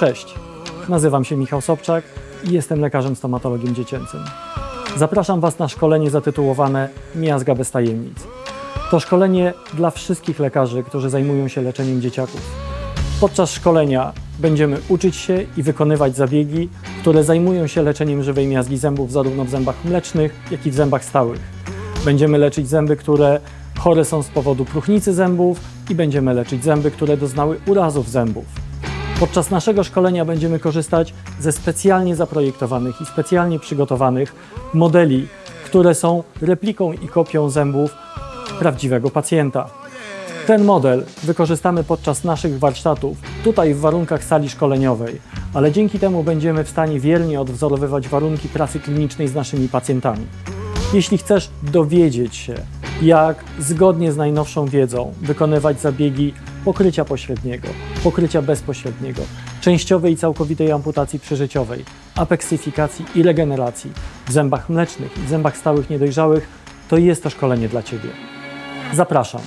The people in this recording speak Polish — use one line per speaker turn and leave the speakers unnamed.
Cześć, nazywam się Michał Sobczak i jestem lekarzem stomatologiem dziecięcym. Zapraszam Was na szkolenie zatytułowane Miazga bez tajemnic. To szkolenie dla wszystkich lekarzy, którzy zajmują się leczeniem dzieciaków. Podczas szkolenia będziemy uczyć się i wykonywać zabiegi, które zajmują się leczeniem żywej miazgi zębów zarówno w zębach mlecznych, jak i w zębach stałych. Będziemy leczyć zęby, które chore są z powodu próchnicy zębów i będziemy leczyć zęby, które doznały urazów zębów. Podczas naszego szkolenia będziemy korzystać ze specjalnie zaprojektowanych i specjalnie przygotowanych modeli, które są repliką i kopią zębów prawdziwego pacjenta. Ten model wykorzystamy podczas naszych warsztatów, tutaj w warunkach sali szkoleniowej, ale dzięki temu będziemy w stanie wiernie odwzorowywać warunki pracy klinicznej z naszymi pacjentami. Jeśli chcesz dowiedzieć się, jak zgodnie z najnowszą wiedzą wykonywać zabiegi pokrycia pośredniego, pokrycia bezpośredniego, częściowej i całkowitej amputacji przeżyciowej, apeksyfikacji i regeneracji w zębach mlecznych i w zębach stałych niedojrzałych, to jest to szkolenie dla Ciebie. Zapraszam.